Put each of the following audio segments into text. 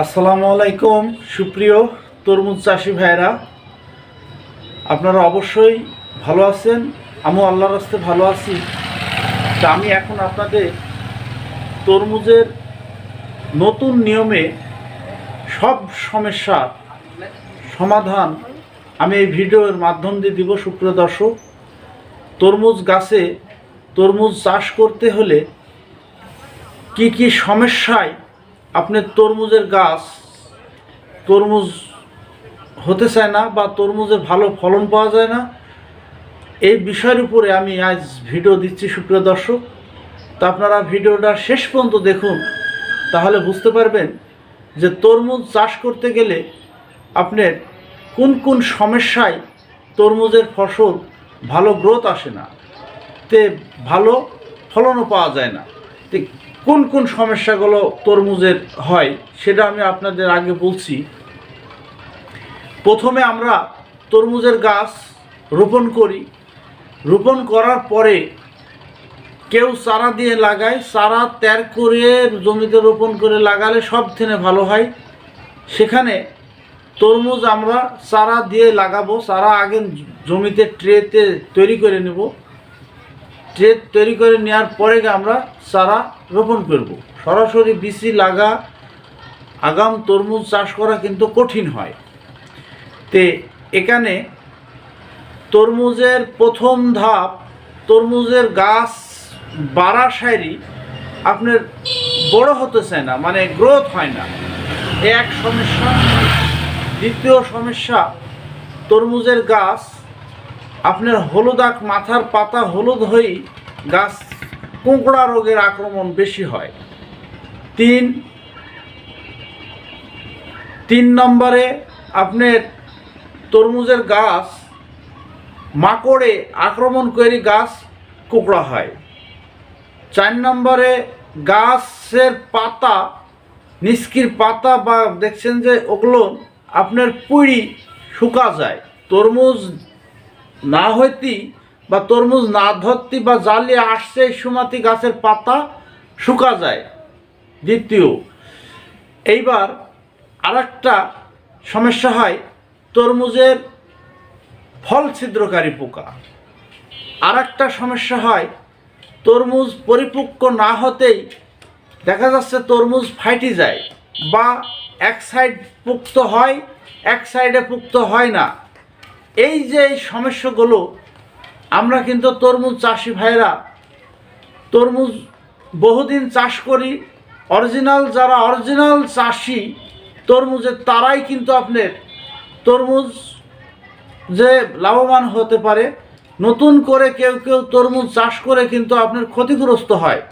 আসসালামু আলাইকুম, সুপ্রিয় তরমুজ চাষি ভাইরা আপনারা অবশ্যই ভালো আছেন? আমিও আল্লাহর রাস্তে ভালো আছি। তা আমি এখন আপনাদের তরমুজের নতুন নিয়মে সব সমস্যার সমাধান আমি এই ভিডিওর মাধ্যম দিয়ে দিব, সুপ্রিয় দর্শক। তরমুজ গাছে তরমুজ চাষ করতে হলে কি কি সমস্যায় আপনার তরমুজের গাছ, তরমুজ হতে চায় না বা তরমুজের ভালো ফলন পাওয়া যায় না, এই বিষয়ের উপরে আমি আজ ভিডিও দিচ্ছি সুপ্রিয় দর্শক। তা আপনারা ভিডিওটা শেষ পর্যন্ত দেখুন, তাহলে বুঝতে পারবেন যে তরমুজ চাষ করতে গেলে আপনার কোন কোন সমস্যায় তরমুজের ফসল ভালো গ্রোথ আসে না, তে ভালো ফলনও পাওয়া যায় না। কোন কোন সমস্যাগুলো তরমুজের হয়, সেটা আমি আপনাদের আগে বলছি। প্রথমে আমরা তরমুজের গাছ রোপণ করি। রোপণ করার পরে কেউ চারা দিয়ে লাগায়, চারা ত্যাগ করে জমিতে রোপণ করে লাগালে সব থেকে ভালো হয়। সেখানে তরমুজ আমরা চারা দিয়ে লাগাবো, চারা আগে জমিতে ট্রেতে তৈরি করে নেব। ট্রে তৈরি করে নেওয়ার পরে আমরা চারা রোপণ করব। সরাসরি বিসি লাগা, আগাম তরমুজ চাষ করা কিন্তু কঠিন হয়। তে এখানে তরমুজের প্রথম ধাপ, তরমুজের গাছ বাড়া সারি আপনার বড় হতে চায় না মানে গ্রোথ হয় না। এক সমস্যা, দ্বিতীয় সমস্যা, তরমুজের গাছ আপনার হলুদ হলুদাক মাথার পাতা হলুদ হয়েই গাছ কোঁকড়া রোগের আক্রমণ বেশি হয়। তিন তিন নম্বরে আপনার তরমুজের গাছ মাকড়ে আক্রমণ করে গাছ কোঁকড়া হয়। চার নম্বরে গাছের পাতা, নিষ্কির পাতা বা দেখছেন যে ওগুলো আপনার পুড়ি শুকা যায়। তরমুজ না হইতি বা তরমুজ না ধরতি বা জ্বালিয়ে আসছে সুমাতি গাছের পাতা শুকা যায়। দ্বিতীয়, এইবার আরেকটা সমস্যা হয় তরমুজের ফল ছিদ্রকারী পোকা। আর সমস্যা হয় তরমুজ পরিপক্ক না হতেই দেখা যাচ্ছে তরমুজ ফাইটি যায় বা এক সাইড পুক্ত হয়, এক সাইডে পুক্ত হয় না। এই যে সমস্যাগুলো, আমরা কিন্তু তরমুজ চাষি ভাইরা তরমুজ বহুদিন চাষ করি, অরিজিনাল যারা অরিজিনাল চাষি, তরমুজের তারাই কিন্তু আপনার তরমুজ যে লাভবান হতে পারে। নতুন করে কেউ কেউ তরমুজ চাষ করে কিন্তু আপনার ক্ষতিগ্রস্ত হয়।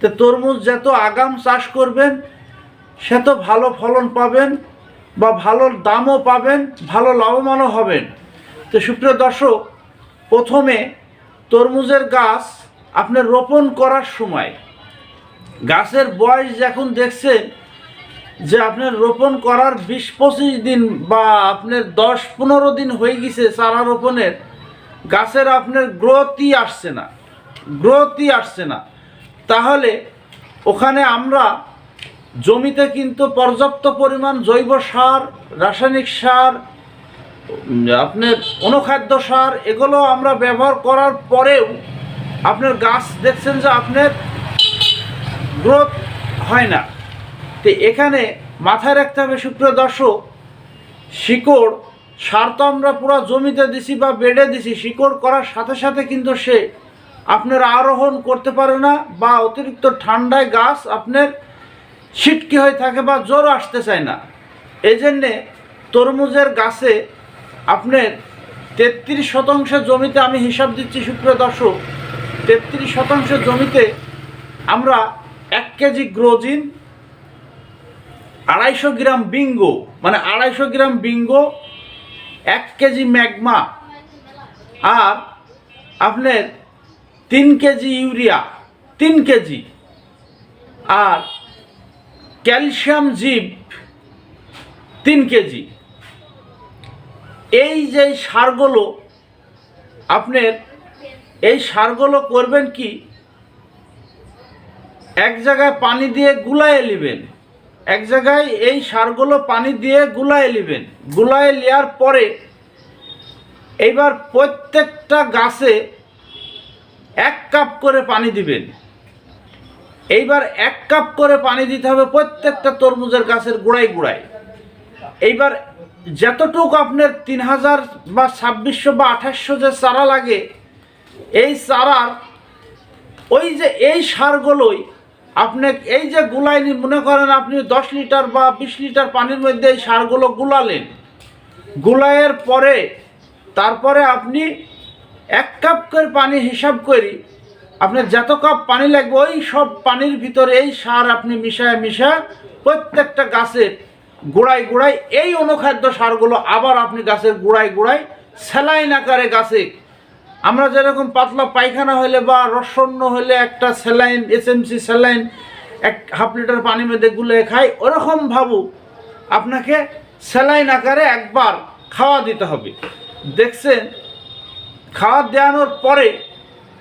তো তরমুজ যত আগাম চাষ করবেন, সে তো ভালো ফলন পাবেন বা ভালো দামও পাবেন, ভালো লাভবানও হবেন। তো সুপ্রিয় দর্শক, প্রথমে তরমুজের গাছ আপনার রোপণ করার সময়, গাছের বয়স যখন দেখছেন যে আপনার রোপণ করার বিশ পঁচিশ দিন বা আপনার দশ পনেরো দিন হয়ে গেছে চারা রোপণের, গাছের আপনার গ্রোথই আসছে না, গ্রোথই আসছে না। তাহলে ওখানে আমরা জমিতে কিন্তু পর্যাপ্ত পরিমাণ জৈব সার, রাসায়নিক সার আপনার অনুখাদ্য সার, এগুলো আমরা ব্যবহার করার পরেও আপনার গাছ দেখছেন যে আপনার গ্রোথ হয় না। তো এখানে মাথায় রাখতে হবে, সুপ্রিয় দর্শক, শিকড়, সার তো আমরা পুরো জমিতে দিছি বা বেডে দিছি, শিকড় করার সাথে সাথে কিন্তু সে আপনার আরোহণ করতে পারে না বা অতিরিক্ত ঠান্ডায় গাছ আপনার ছিটকি হয়ে থাকে বা জ্বর আসতে চায় না। এই জন্যে তরমুজের গাছে আপনার তেত্রিশ শতাংশ জমিতে আমি হিসাব দিচ্ছি, সুপ্রিয় দর্শক, তেত্রিশ শতাংশ জমিতে আমরা এক কেজি গ্রোজিন, আড়াইশো গ্রাম বিঙ্গো মানে আড়াইশো গ্রাম বিঙ্গো, এক কেজি ম্যাগমা আর আপনার তিন কেজি ইউরিয়া, তিন কেজি আর ক্যালসিয়াম জিপ তিন কেজি। এই যে সারগুলো, আপনার এই সারগুলো করবেন কি? এক জায়গায় পানি দিয়ে গুলায় নেবেন। এক জায়গায় এই সারগুলো পানি দিয়ে গুলায় নেবেন। গুলায় নেওয়ার পরে এইবার প্রত্যেকটা গাছে এক কাপ করে পানি দিবেন। এইবার এক কাপ করে পানি দিতে হবে প্রত্যেকটা তরমুজের গাছের গোড়ায় গোড়ায়। এইবার যতটুকু আপনার তিন হাজার বা ছাব্বিশশো বা আঠাশশো যে চারা লাগে, এই চারার ওই যে এই সারগুলোই আপনি এই যে গুলাই নি- মনে করেন আপনি দশ লিটার বা বিশ লিটার পানির মধ্যে এই সারগুলো গুলালেন। গুলাইয়ের পরে, তারপরে আপনি এক কাপ করে পানি হিসাব করি, আপনার যত কাপ পানি লাগবে, ওই সব পানির ভিতরে এই সার আপনি মিশায় মিশায় প্রত্যেকটা গাছের গোড়ায় গোড়ায় এই অনুখাদ্য সারগুলো আবার আপনি গাছের গোড়ায় গোড়ায় স্যালাইন আকারে গাছে। আমরা যেরকম পাতলা পায়খানা হলে বা রসন্ন হলে একটা স্যালাইন, এসএমসি স্যালাইন, এক হাফ লিটার পানি মধ্যে গুলে খাই, ওরকম ভাবু আপনাকে স্যালাইন আকারে একবার খাওয়া দিতে হবে। দেখছেন, খাওয়া দেওয়ানোর পরে,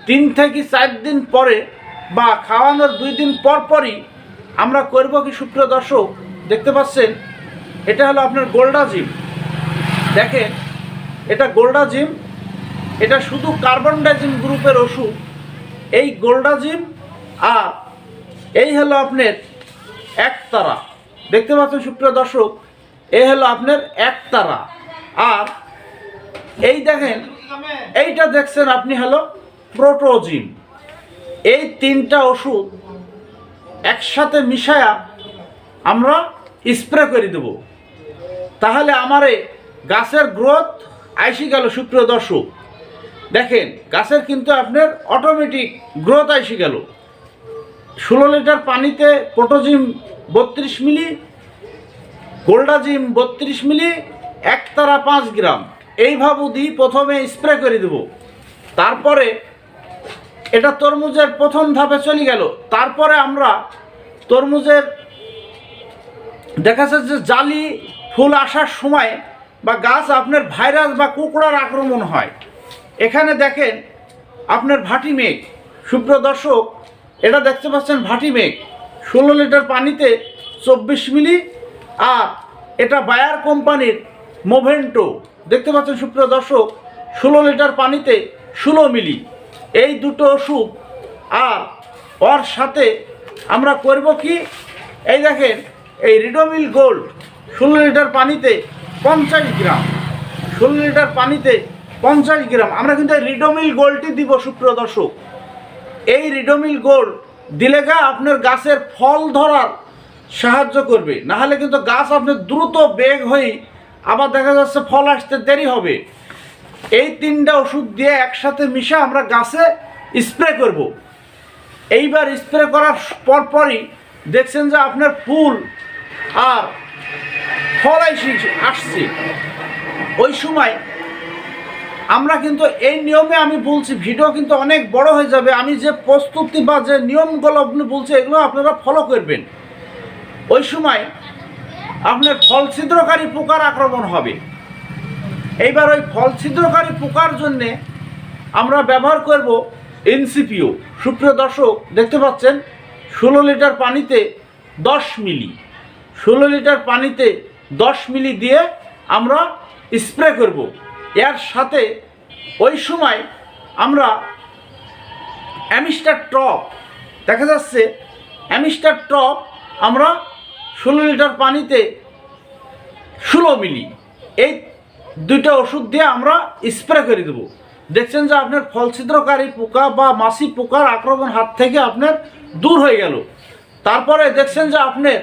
তিন থেকে চার দিন পরে বা খাওয়ানোর দুই দিন পর পরই আমরা করব কি সুপ্রিয় দর্শক দেখতে পাচ্ছেন, এটা হলো আপনার গোল্ডা জিম। দেখেন, এটা গোল্ডা জিম, এটা শুধু কার্বন ডাইজিম গ্রুপের ওষুধ, এই গোল্ডা জিম আর এই হলো আপনার একতারা। দেখতে পাচ্ছেন, সুপ্রিয় দর্শক, এই হলো আপনার একতারা। আর এই দেখেন, এইটা দেখছেন আপনি হলো প্রোটোজিম এই তিনটা ওষুধ একসাথে মিশায়া আমরা স্প্রে করে দেব। তাহলে আমারে গাছের গ্রোথ আইসি গেল, সুপ্রিয় দর্শক। দেখেন, গাছের কিন্তু আপনার অটোমেটিক গ্রোথ এসে গেল। ষোলো লিটার পানিতে পোটোজিম বত্রিশ মিলি গোল্ডাজিম বত্রিশ মিলি, একতারা পাঁচ গ্রাম। এইভাবে দিই প্রথমে স্প্রে করে দেব। তারপরে এটা তরমুজের প্রথম ধাপে চলে গেল। তারপরে আমরা তরমুজের দেখা যাচ্ছে যে জালি, ফুল আসার সময় বা গাছ আপনার ভাইরাস বা কুকুরার আক্রমণ হয়। এখানে দেখেন আপনার ভাটি মেঘ। শুভ্র দর্শক, এটা দেখতে পাচ্ছেন ভাটি মেঘ। ষোলো লিটার পানিতে চব্বিশ মিলি আর এটা বায়ার কোম্পানির মোভেন্টো। দেখতে পাচ্ছেন সুপ্র দর্শক, ষোলো লিটার পানিতে ষোলো মিলি। এই দুটো ওষুধ আর ওর সাথে আমরা করব কি? এই দেখেন এই রিডোমিল গোল্ড ষোলো লিটার পানিতে পঞ্চাশ গ্রাম, ষোলো লিটার পানিতে পঞ্চাশ গ্রাম। আমরা কিন্তু এই রিডোমিল গোল্ডটি দিব, সুপ্রিয় দর্শক। এই রিডোমিল গোল্ড দিলে গা আপনার গাছের ফল ধরার সাহায্য করবে। না হলে কিন্তু গাছ আপনার দ্রুত বেগ হয়ে আবার দেখা যাচ্ছে ফল আসতে দেরি হবে। এই তিনটা ওষুধ দিয়ে একসাথে মিশে আমরা গাছে স্প্রে করব। এইবার স্প্রে করার পরপরই দেখছেন যে আপনার ফুল আর এসে আসছে। ওই সময় আমরা কিন্তু এই নিয়মে আমি বলছি, ভিডিও কিন্তু অনেক বড় হয়ে যাবে। আমি যে প্রস্তুতি বা যে নিয়মগুলো আপনি বলছি এগুলো আপনারা ফলো করবেন। ওই সময় আপনার ফল ছিদ্রকারী পোকার আক্রমণ হবে। এইবার ওই ফল ছিদ্রকারী পোকার জন্যে আমরা ব্যবহার করব এনসিপিও সুপ্রিয় দর্শক, দেখতে পাচ্ছেন, ষোলো লিটার পানিতে দশ মিলি। ষোলো লিটার পানিতে দশ মিলি দিয়ে আমরা স্প্রে করব। এর সাথে ওই সময় আমরা অ্যামিস্টার টপ, দেখা যাচ্ছে অ্যামিস্টার টপ আমরা ষোলো লিটার পানিতে ষোলো মিলি, এই দুইটা ওষুধ দিয়ে আমরা স্প্রে করে দেবো। দেখছেন যে আপনার ফল ছিদ্রকারী পোকা বা মাছি পোকার আক্রমণ হাত থেকে আপনার দূর হয়ে গেল। তারপরে দেখছেন যে আপনার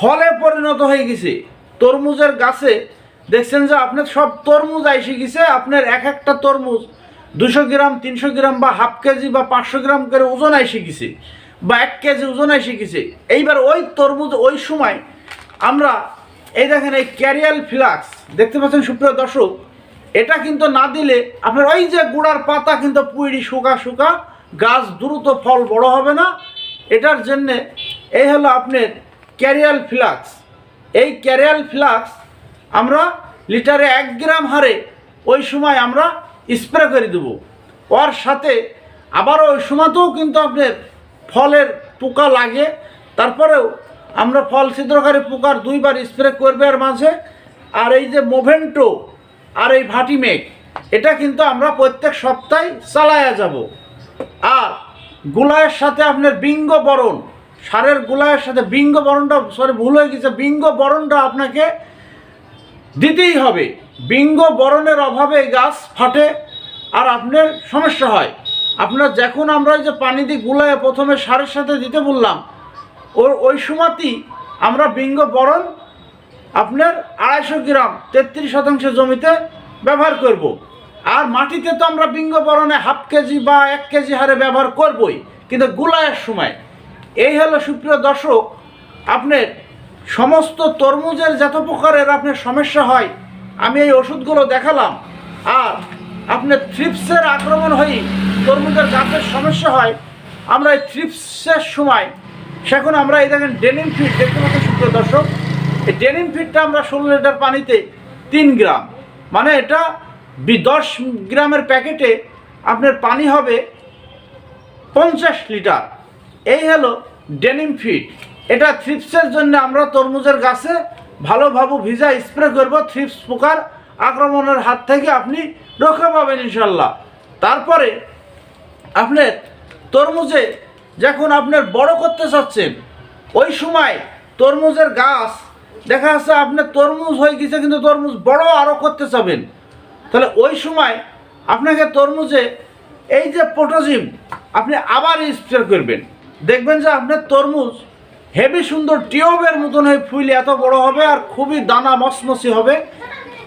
ফলে পরিণত হয়ে গেছে। তরমুজের গাছে, দেখছেন যে আপনার সব তরমুজ এসে গেছে, আপনার এক একটা তরমুজ দুশো গ্রাম, তিনশো গ্রাম বা হাফ কেজি বা পাঁচশো গ্রাম করে ওজন এসে গেছে বা এক কেজি ওজন এসে গেছে। এইবার ওই তরমুজ ওই সময় আমরা, এই দেখেন এই ক্যারিয়াল ফ্লাক্স, দেখতে পাচ্ছেন সুপ্রিয় দর্শক, এটা কিন্তু না দিলে আপনার ওই যে গুড়ার পাতা কিন্তু পুইড়ি শুকা শুকা গাছ দ্রুত ফল বড় হবে না। এটার জন্যে এই হলো আপনার ক্যারিয়াল ফ্লাক্স। এই ক্যারিয়াল ফ্লাক্স আমরা লিটারে এক গ্রাম হারে ওই সময় আমরা স্প্রে করে দেবো। ওর সাথে আবার ওই সময়তেও কিন্তু আপনার ফলের পোকা লাগে। তারপরেও আমরা ফল ছিদ্রকারী পোকার দুইবার স্প্রে করবে আর মাঝে। আর এই যে মোভেন্টো আর এই ভাটিমেক এটা কিন্তু আমরা প্রত্যেক সপ্তাহে চালায়া যাব। আর গুলায়ের সাথে আপনার বিঙ্গ বরণ সারের গুলায়ের সাথে বিঙ্গ বরণটা সরি ভুল হয়ে গেছে, বিঙ্গ বরণটা আপনাকে দিতেই হবে। বিঙ্গ বরণের অভাবে গাছ ফাটে আর আপনার সমস্যা হয়। আপনার যখন আমরা এই যে পানি দিয়ে গুলায় প্রথমে সারের সাথে দিতে বললাম ওর ওই সময়তেই আমরা বিঙ্গ বরণ আপনার আড়াইশো গ্রাম, তেত্রিশ শতাংশ জমিতে ব্যবহার করব। আর মাটিতে তো আমরা বিঙ্গ বরণে হাফ কেজি বা এক কেজি হারে ব্যবহার করবই, কিন্তু গুলায়ের সময়। এই হলো সুপ্রিয় দর্শক, আপনার সমস্ত তরমুজের যত প্রকারের আপনার সমস্যা হয়, আমি এই ওষুধগুলো দেখালাম। আর আপনার থ্রিপসের আক্রমণ হয়ে তরমুজের গাছের সমস্যা হয়। আমরা এই থ্রিপসের সময়, সেখন আমরা এই দেখেন ডেনিম ফিট দেখতে পাচ্ছেন সুপ্রিয় দর্শক। এই ডেনিম ফিটটা আমরা ষোলো লিটার পানিতে তিন গ্রাম। মানে এটা দশ গ্রামের প্যাকেটে আপনার পানি হবে পঞ্চাশ লিটার। এই হলো ডেনিম ফিট এটা থ্রিপসের জন্য আমরা তরমুজের গাছে ভালোভাবে ভিজা স্প্রে করব থ্রিপস পোকার আক্রমণের হাত থেকে আপনি রক্ষা পাবেন ইনশাল্লাহ। তারপরে আপনার তরমুজে যখন আপনার বড় করতে চাচ্ছেন, ওই সময় তরমুজের গাছ, দেখা যাচ্ছে আপনার তরমুজ হয়ে গেছে কিন্তু তরমুজ বড় আরও করতে চাবেন। তাহলে ওই সময় আপনাকে তরমুজে এই যে পটোজিম আপনি আবার স্প্রে করবেন। দেখবেন যে আপনার তরমুজ হেভি সুন্দর টিউবের মতন হয়ে ফুল এত বড় হবে আর খুবই দানা মসমসি হবে।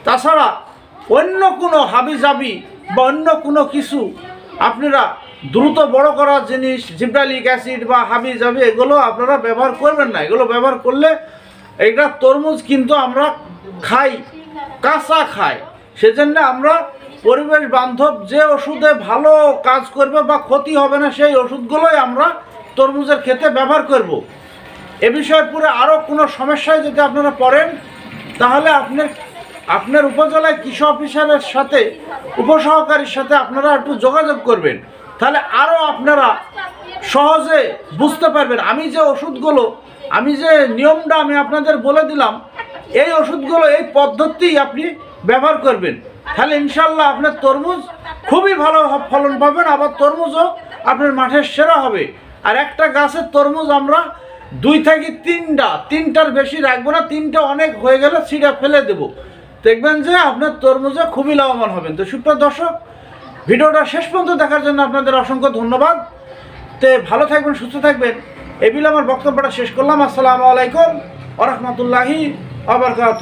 তাছাড়া অন্য কোনো হাবি জাবি বা অন্য কোনো কিছু আপনারা দ্রুত বড় করার জিনিস, জিব্রালিক অ্যাসিড বা হাবি জাবি এগুলো আপনারা ব্যবহার করবেন না। এগুলো ব্যবহার করলে এটা তরমুজ কিন্তু আমরা খাই, কাঁচা খাই। সেজন্য আমরা পরিবেশ বান্ধব যে ওষুধে ভালো কাজ করবে বা ক্ষতি হবে না, সেই ওষুধগুলোই আমরা তরমুজের ক্ষেত্রে ব্যবহার করব। এ বিষয়ে পুরো আরও কোনো সমস্যায় যদি আপনারা পড়েন, তাহলে আপনার আপনার উপজেলায় কৃষি অফিসারের সাথে, উপসহকারীর সাথে আপনারা একটু যোগাযোগ করবেন। তাহলে আরও আপনারা সহজে বুঝতে পারবেন। আমি যে ওষুধগুলো, আমি যে নিয়মটা আমি আপনাদের বলে দিলাম, এই ওষুধগুলো, এই পদ্ধতি আপনি ব্যবহার করবেন। তাহলে ইনশাল্লাহ আপনার তরমুজ খুবই ভালো ফলন পাবেন, আবার তরমুজও আপনার মাঠের সেরা হবে। আর একটা গাছের তরমুজ আমরা দুই থেকে তিনটা, তিনটার বেশি রাখব না, তিনটা অনেক হয়ে গেলে ছিঁড়ে ফেলে দেবো। দেখবেন যে আপনার তরমুজে খুবই লাভবান হবেন। তো সুপ্রিয় দর্শক, ভিডিওটা শেষ পর্যন্ত দেখার জন্য আপনাদের অসংখ্য ধন্যবাদ। তে ভালো থাকবেন, সুস্থ থাকবেন। এই বিলে আমার বক্তব্যটা শেষ করলাম। আসসালামু আলাইকুম আ রহমতুল্লাহি আবরকাত